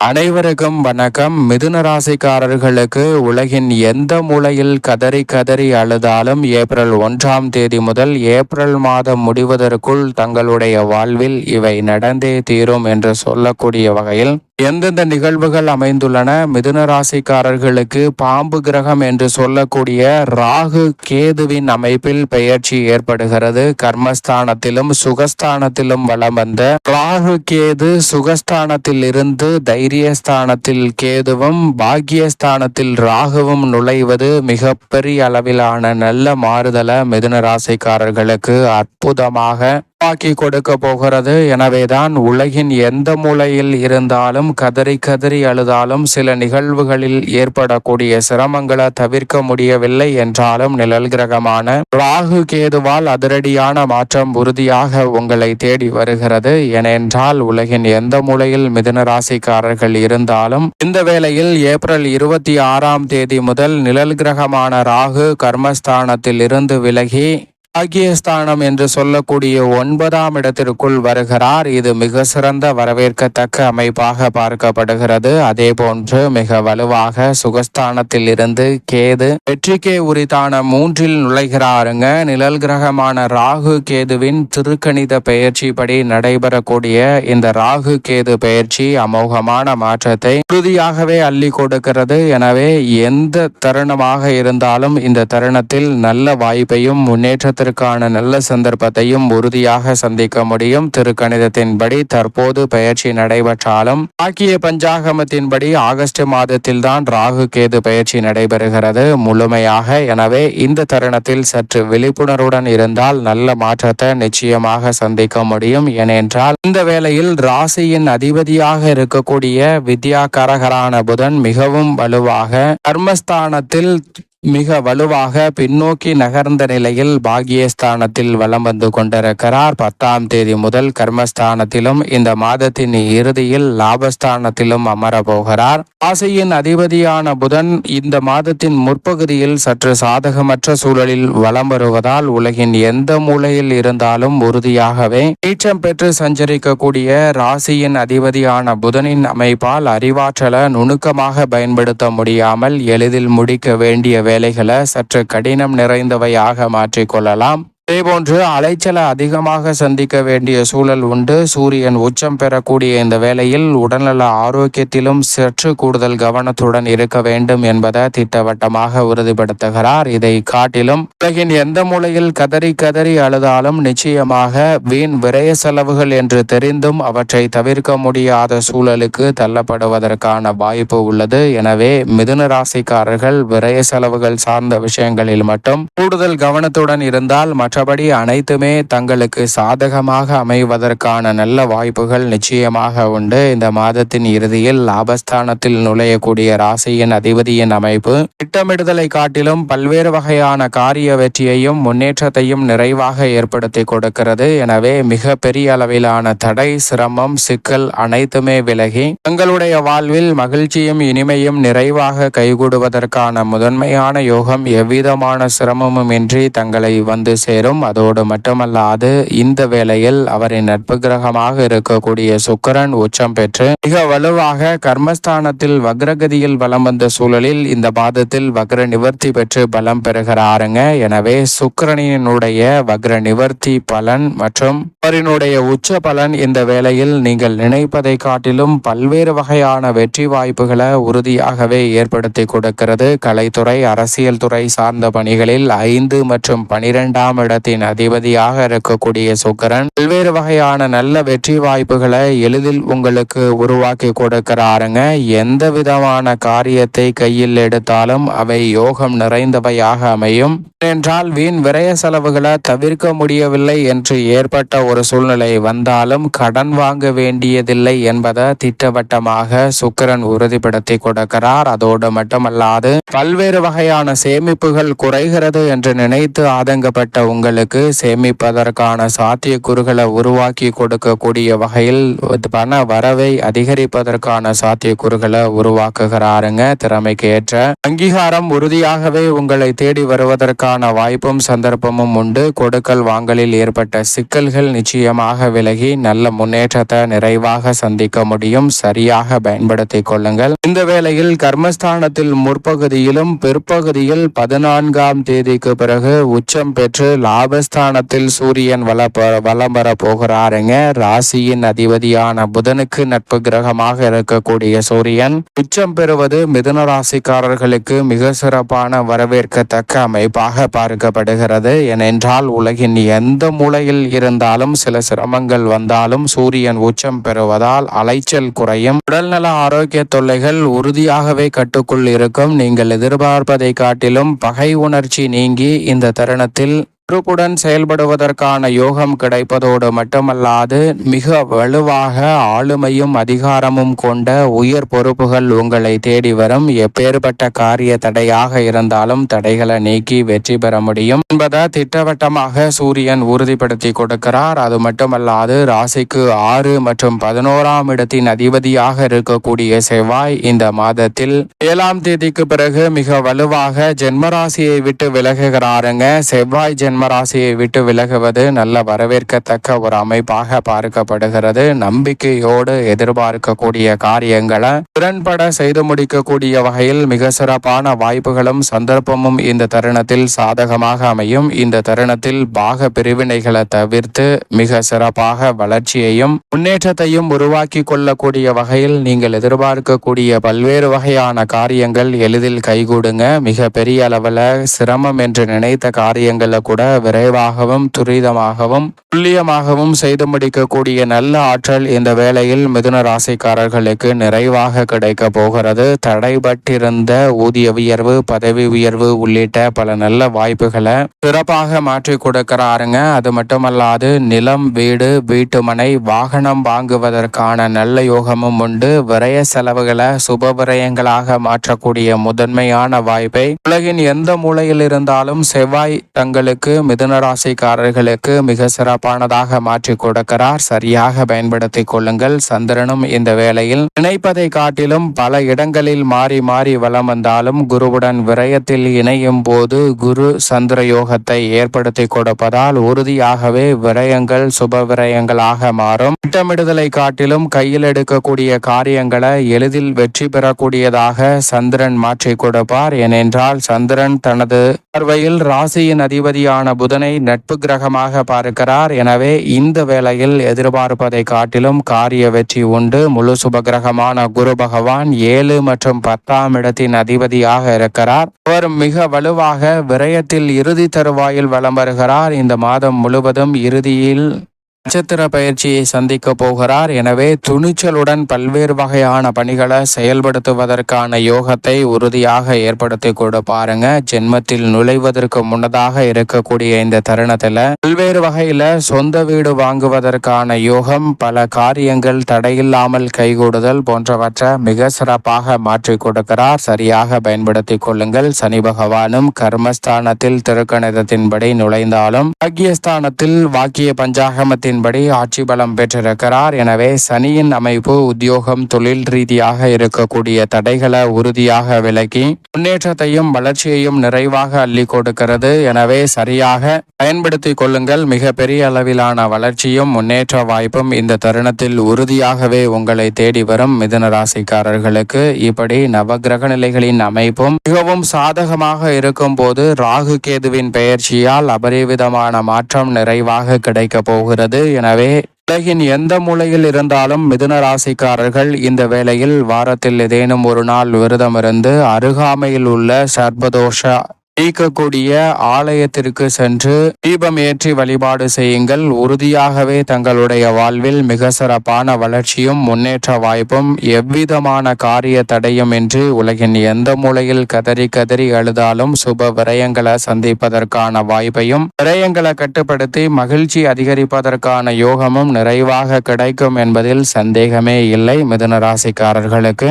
அனைவருக்கும் வணக்கம். மிதுன ராசிக்காரர்களுக்கு உலகின் எந்த மூலையில் கதறி கதறி அழுதாலும் ஏப்ரல் ஒன்றாம் தேதி முதல் ஏப்ரல் மாதம் முடிவதற்குள் தங்களுடைய வாழ்வில் இவை நடந்தே தீரும் என்று சொல்லக்கூடிய வகையில் எந்தெந்த நிகழ்வுகள் அமைந்துள்ளன? மிதுன ராசிக்காரர்களுக்கு பாம்பு கிரகம் என்று சொல்லக்கூடிய ராகு கேதுவின் அமைப்பில் பெயர்ச்சி ஏற்படுகிறது. கர்மஸ்தானத்திலும் சுகஸ்தானத்திலும் வலம் வந்த ராகு கேது சுகஸ்தானத்தில் இருந்து தைரியஸ்தானத்தில் கேதுவும் பாக்கியஸ்தானத்தில் ராகுவும் நுழைவது மிகப்பெரிய அளவிலான நல்ல மாறுதலை மிதுன ராசிக்காரர்களுக்கு அற்புதமாக உருவாக்கி கொடுக்க போகிறது. எனவேதான் உலகின் எந்த மூலையில் இருந்தாலும் கதறி கதறி அழுதாலும் சில நிகழ்வுகளில் ஏற்படக்கூடிய சிரமங்களை தவிர்க்க முடியவில்லை என்றாலும் நிழல் கிரகமான ராகு கேதுவால் அதிரடியான மாற்றம் உறுதியாக உங்களை தேடி வருகிறது. ஏனென்றால் உலகின் எந்த மூலையில் மிதுன ராசிக்காரர்கள் இருந்தாலும் இந்த வேளையில் ஏப்ரல் இருபத்தி ஆறாம் தேதி முதல் நிழல் கிரகமான ராகு கர்மஸ்தானத்தில் இருந்து விலகி பாக்கியஸ்தானம் என்று சொல்லக்கூடிய ஒன்பதாம் இடத்திற்குள் வருகிறார். இது மிக சிறந்த வரவேற்கத்தக்க அமைப்பாக பார்க்கப்படுகிறது. அதே போன்று மிக வலுவாக சுகஸ்தானத்தில் இருந்து கேது வெற்றிக்கே உரித்தான மூன்றில் நுழைகிறாருங்க. நிழல் கிரகமான ராகு கேதுவின் திருக்கணித பயிற்சிப்படி நடைபெறக்கூடிய இந்த ராகு கேது பயிற்சி அமோகமான மாற்றத்தை உறுதியாகவே அள்ளி கொடுக்கிறது. எனவே எந்த தருணமாக இருந்தாலும் இந்த தருணத்தில் நல்ல வாய்ப்பையும் முன்னேற்ற அதற்கான நல்ல சந்தர்ப்பத்தையும் உறுதியாக சந்திக்க முடியும். திருக்கணிதத்தின்படி தற்போது பயிற்சி நடைபெற்றாலும் ஆக்கிய பஞ்சாகமத்தின்படி ஆகஸ்ட் மாதத்தில்தான் ராகு கேது பயிற்சி நடைபெறுகிறது. முழுமையாக எனவே இந்த தருணத்தில் சற்று விழிப்புணர்வுடன் இருந்தால் நல்ல மாற்றத்தை நிச்சயமாக சந்திக்க முடியும். ஏனென்றால் இந்த வேளையில் ராசியின் அதிபதியாக இருக்கக்கூடிய வித்யா கரகரான புதன் மிகவும் வலுவாக கர்மஸ்தானத்தில் மிக வலுவாக பின்னோக்கி நகர்ந்த நிலையில் பாகியஸ்தானத்தில் வலம் வந்து கொண்டிருக்கிறார். பத்தாம் தேதி முதல் கர்மஸ்தானத்திலும் இந்த மாதத்தின் இறுதியில் லாபஸ்தானத்திலும் அமர போகிறார் ஆசையின் அதிபதியான புதன் இந்த மாதத்தின் முற்பகுதியில் சற்று சாதகமற்ற சூழலில் வலம் வருவதால் உலகின் எந்த மூலையில் இருந்தாலும் உறுதியாகவே நீச்சம் பெற்று சஞ்சரிக்கக்கூடிய ராசியின் அதிபதியான புதனின் அமைப்பால் அறிவாற்றல நுணுக்கமாக பயன்படுத்த முடியாமல் எளிதில் முடிக்க வேண்டிய வேலைகளை சற்று கடினம் நிறைந்தவையாக மாற்றிக்கொள்ளலாம். இதேபோன்று அலைச்சலை அதிகமாக சந்திக்க வேண்டிய சூழல் உண்டு. சூரியன் உச்சம் பெறக்கூடிய இந்த வேளையில் உடல்நல ஆரோக்கியத்திலும் சற்று கூடுதல் கவனத்துடன் இருக்க வேண்டும் என்பதை திட்டவட்டமாக உறுதிப்படுத்துகிறார். இதை காட்டிலும் உலகின் எந்த மூலையில் கதறி கதறி அழுதாலும் நிச்சயமாக வீண் விரய செலவுகள் என்று தெரிந்தும் அவற்றை தவிர்க்க முடியாத சூழலுக்கு தள்ளப்படுவதற்கான வாய்ப்பு உள்ளது. எனவே மிதுன ராசிக்காரர்கள் விரய செலவுகள் சார்ந்த விஷயங்களில் மட்டும் கூடுதல் கவனத்துடன் இருந்தால் மற்ற மற்றபடி அனைத்துமே தங்களுக்கு சாதகமாக அமைவதற்கான நல்ல வாய்ப்புகள் நிச்சயமாக உண்டு. இந்த மாதத்தின் இறுதியில் லாபஸ்தானத்தில் நுழையக்கூடிய ராசியின் அதிபதியின் அமைப்பு திட்டமிடுதலை காட்டிலும் பல்வேறு வகையான காரிய வெற்றியையும் முன்னேற்றத்தையும் நிறைவாக ஏற்படுத்தி கொடுக்கிறது. எனவே மிக பெரிய அளவிலான தடை சிரமம் சிக்கல் அனைத்துமே விலகி தங்களுடைய வாழ்வில் மகிழ்ச்சியும் இனிமையும் நிறைவாக கைகூடுவதற்கான முதன்மையான யோகம் எவ்விதமான சிரமமும் இன்றி தங்களை வந்து சேரும். வரும் அதோடு மட்டுமல்லாது இந்த வேளையில் அவரின் நட்பு கிரகமாக இருக்கக்கூடிய சுக்கரன் உச்சம் பெற்று மிக வலுவாக கர்மஸ்தானத்தில் வக்ரகதியில் வலம் வந்த சூழலில் இந்த மாதத்தில் வக்ர நிவர்த்தி பெற்று பலம் பெறுகிறாருங்க. எனவே சுக்கரனினுடைய வக்ர நிவர்த்தி பலன் மற்றும் அவரினுடைய உச்ச பலன் இந்த வேளையில் நீங்கள் நினைப்பதை காட்டிலும் பல்வேறு வகையான வெற்றி வாய்ப்புகளை உறுதியாகவே ஏற்படுத்தி கொடுக்கிறது. கலைத்துறை அரசியல் துறை சார்ந்த பணிகளில் ஐந்து மற்றும் பனிரெண்டாம் இட கிரகத்தின் அதிபதியாக இருக்கக்கூடிய சுக்கரன் பல்வேறு வகையான நல்ல வெற்றி வாய்ப்புகளை எளிதில் உங்களுக்கு உருவாக்கி கொடுக்கிறாருங்க. எந்த விதமான காரியத்தை கையில் எடுத்தாலும் அவை யோகம் நிறைந்தவையாக அமையும். என்றால் வீண் விரய செலவுகளை தவிர்க்க முடியவில்லை என்று ஏற்பட்ட ஒரு சூழ்நிலை வந்தாலும் கடன் வாங்க வேண்டியதில்லை என்பதை திட்டவட்டமாக சுக்கரன் உறுதிப்படுத்தி கொடுக்கிறார். அதோடு மட்டுமல்லாது பல்வேறு வகையான சேமிப்புகள் குறைகிறது என்று நினைத்து ஆதங்கப்பட்ட உங்கள் உங்களுக்கு சேமிப்பதற்கான சாத்தியக்கூறுகளை உருவாக்கி கொடுக்கக்கூடிய வகையில் பண வரவை அதிகரிப்பதற்கான சாத்தியக்கூறுகளை உருவாக்குகிறாருங்க. திறமைக்கு ஏற்ற அங்கீகாரம் உறுதியாகவே உங்களை தேடி வருவதற்கான வாய்ப்பும் சந்தர்ப்பமும் உண்டு. கொடுக்கல் வாங்கலில் ஏற்பட்ட சிக்கல்கள் நிச்சயமாக விலகி நல்ல முன்னேற்றத்தை நிறைவாக சந்திக்க முடியும். சரியாக பயன்படுத்திக் கொள்ளுங்கள். இந்த வேளையில் கர்மஸ்தானத்தில் முற்பகுதியிலும் பிற்பகுதியில் பதினான்காம் தேதிக்கு பிறகு உச்சம் பெற்று லாபஸ்தானத்தில் சூரியன் வள வலம் வர போகிறாருங்க. ராசியின் அதிபதியான புதனுக்கு நட்பு கிரகமாக இருக்கக்கூடிய சூரியன் உச்சம் பெறுவது மிதுன ராசிக்காரர்களுக்கு மிக சிறப்பான வரவேற்கத்தக்க அமைப்பாக பார்க்கப்படுகிறது. ஏனென்றால் உலகின் எந்த மூலையில் இருந்தாலும் சில சிரமங்கள் வந்தாலும் சூரியன் உச்சம் பெறுவதால் அலைச்சல் குறையும். உடல்நல ஆரோக்கிய தொல்லைகள் உறுதியாகவே கட்டுக்குள் இருக்கும். நீங்கள் எதிர்பார்ப்பதை காட்டிலும் பகை உணர்ச்சி நீங்கி இந்த தருணத்தில் பொறுப்புடன் செயல்படுவதற்கான யோகம் கிடைப்பதோடு மட்டுமல்லாது மிக வலுவாக ஆளுமையும் அதிகாரமும் கொண்ட உயர் பொறுப்புகள் உங்களை தேடி வரும். எப்பேற்பட்ட காரிய தடையாக இருந்தாலும் தடைகளை நீக்கி வெற்றி பெற முடியும் என்பதை திட்டவட்டமாக சூரியன் உறுதிப்படுத்தி கொடுக்கிறார். அது மட்டுமல்லாது ராசிக்கு ஆறு மற்றும் பதினோராம் இடத்தின் அதிபதியாக இருக்கக்கூடிய செவ்வாய் இந்த மாதத்தில் ஏழாம் தேதிக்கு பிறகு மிக வலுவாக ஜென்மராசியை விட்டு விலகுகிறாருங்க. செவ்வாய் ஜென்ம ஜென்மராசியை விட்டு விலகுவது நல்ல வரவேற்கத்தக்க ஒரு அமைப்பாக பார்க்கப்படுகிறது. நம்பிக்கையோடு எதிர்பார்க்கக்கூடிய காரியங்களை திறன்பட செய்து முடிக்கக்கூடிய வகையில் மிக சிறப்பான வாய்ப்புகளும் சந்தர்ப்பமும் இந்த தருணத்தில் சாதகமாக அமையும். இந்த தருணத்தில் பாக பிரிவினைகளை தவிர்த்து மிக சிறப்பாக வளர்ச்சியையும் முன்னேற்றத்தையும் உருவாக்கி கொள்ளக்கூடிய வகையில் நீங்கள் எதிர்பார்க்கக்கூடிய பல்வேறு வகையான காரியங்கள் எளிதில் கைகூடுங்க. மிக பெரிய அளவில் சிரமம் என்று நினைத்த காரியங்களை கூட விரைவாகவும் துரிதமாகவும் துல்லியமாகவும் செய்து முடிக்கக்கூடிய நல்ல ஆற்றல் இந்த வேளையில் மிதுன ராசிக்காரர்களுக்கு நிறைவாக கிடைக்க போகிறது. தடைபட்டிருந்த ஊதிய உயர்வு பதவி உயர்வு உள்ளிட்ட பல நல்ல வாய்ப்புகளை சிறப்பாக மாற்றி கொடுக்கிறாருங்க. அது மட்டுமல்லாது நிலம் வீடு வீட்டுமனை வாகனம் வாங்குவதற்கான நல்ல யோகமும் உண்டு. விரய செலவுகளை சுப விரயங்களாக மாற்றக்கூடிய முதன்மையான வாய்ப்பை உலகின் எந்த மூலையில் இருந்தாலும் செவ்வாய் தங்களுக்கு மிதுனராசிக்காரர்களுக்கு மிக சிறப்பானதாக மாற்றி கொடுக்கிறார். சரியாக பயன்படுத்தி கொள்ளுங்கள். சந்திரனும் இந்த வேளையில் நினைப்பதை காட்டிலும் பல இடங்களில் மாறி மாறி வலம் வந்தாலும் குருவுடன் விரயத்தில் இணையும் போது குரு சந்திர யோகத்தை ஏற்படுத்தி கொடுப்பதால் உறுதியாகவே விரயங்கள் சுப விரயங்களாக மாறும். திட்டமிடுதலை காட்டிலும் கையில் எடுக்கக்கூடிய காரியங்களை எளிதில் வெற்றி பெறக்கூடியதாக சந்திரன் மாற்றி கொடுப்பார். ஏனென்றால் சந்திரன் தனது பார்வையில் ராசியின் அதிபதியான புதனை நட்பு கிரகமாக பார்க்கிறார். எனவே இந்த வேளையில் எதிர்பார்ப்பதை காட்டிலும் காரிய வெற்றி உண்டு. முழு சுப கிரகமான குரு பகவான் ஏழு மற்றும் பத்தாம் இடத்தின் அதிபதியாக இருக்கிறார். அவர் மிக வலுவாக விரயத்தில் இறுதி தருவாயில் வலம் வருகிறார். இந்த மாதம் முழுவதும் இறுதியில் நட்சத்திர பயிற்சியை சந்திக்க போகிறார். எனவே துணிச்சலுடன் பல்வேறு வகையான பணிகளை செயல்படுத்துவதற்கான யோகத்தை உறுதியாக ஏற்படுத்தி கொடு பாருங்க. ஜென்மத்தில் நுழைவதற்கு முன்னதாக இருக்கக்கூடிய இந்த தருணத்துல பல்வேறு வகையில சொந்த வீடு வாங்குவதற்கான யோகம் பல காரியங்கள் தடையில்லாமல் கைகூடுதல் போன்றவற்றை மிக சிறப்பாக மாற்றி கொடுக்கிறார். சரியாக பயன்படுத்தி கொள்ளுங்கள். சனி பகவானும் கர்மஸ்தானத்தில் திருக்கணிதத்தின்படி நுழைந்தாலும் பாக்கியஸ்தானத்தில் வாக்கிய பஞ்சாகமத்தில் கணிதத்தின்படி ஆட்சி பலம் பெற்றிருக்கிறார். எனவே சனியின் அமைப்பு உத்தியோகம் தொழில் ரீதியாக இருக்கக்கூடிய தடைகளை உறுதியாக விலக்கி முன்னேற்றத்தையும் வளர்ச்சியையும் நிறைவாக அள்ளி கொடுக்கிறது. எனவே சரியாக பயன்படுத்தி கொள்ளுங்கள். மிக பெரிய அளவிலான வளர்ச்சியும் முன்னேற்ற வாய்ப்பும் இந்த தருணத்தில் உறுதியாகவே உங்களை தேடி வரும் மிதனராசிக்காரர்களுக்கு இப்படி நவகிரக நிலைகளின் அமைப்பும் மிகவும் சாதகமாக இருக்கும் போது ராகு கேதுவின் பெயர்ச்சியால் அபரிவிதமான மாற்றம் நிறைவாக கிடைக்க போகிறது. எனவே உலகின் எந்த மூலையில் இருந்தாலும் மிதுன ராசிக்காரர்கள் இந்த வேளையில் வாரத்தில் ஏதேனும் ஒரு நாள் விரதமிருந்து அருகாமையில் உள்ள சர்பதோஷ நீக்கக்கூடிய ஆலயத்திற்கு சென்று தீபம் ஏற்றி வழிபாடு செய்யுங்கள். உறுதியாகவே தங்களுடைய வாழ்வில் மிக சிறப்பான வளர்ச்சியும் முன்னேற்ற வாய்ப்பும் எவ்விதமான காரிய தடையும் இன்றி உலகின் எந்த மூலையில் கதறி கதறி அழுதாலும் சுப விரயங்களை சந்திப்பதற்கான வாய்ப்பையும் விரயங்களை கட்டுப்படுத்தி மகிழ்ச்சி அதிகரிப்பதற்கான யோகமும் நிறைவாக கிடைக்கும் என்பதில் சந்தேகமே இல்லை. மிதுன ராசிக்காரர்களுக்கு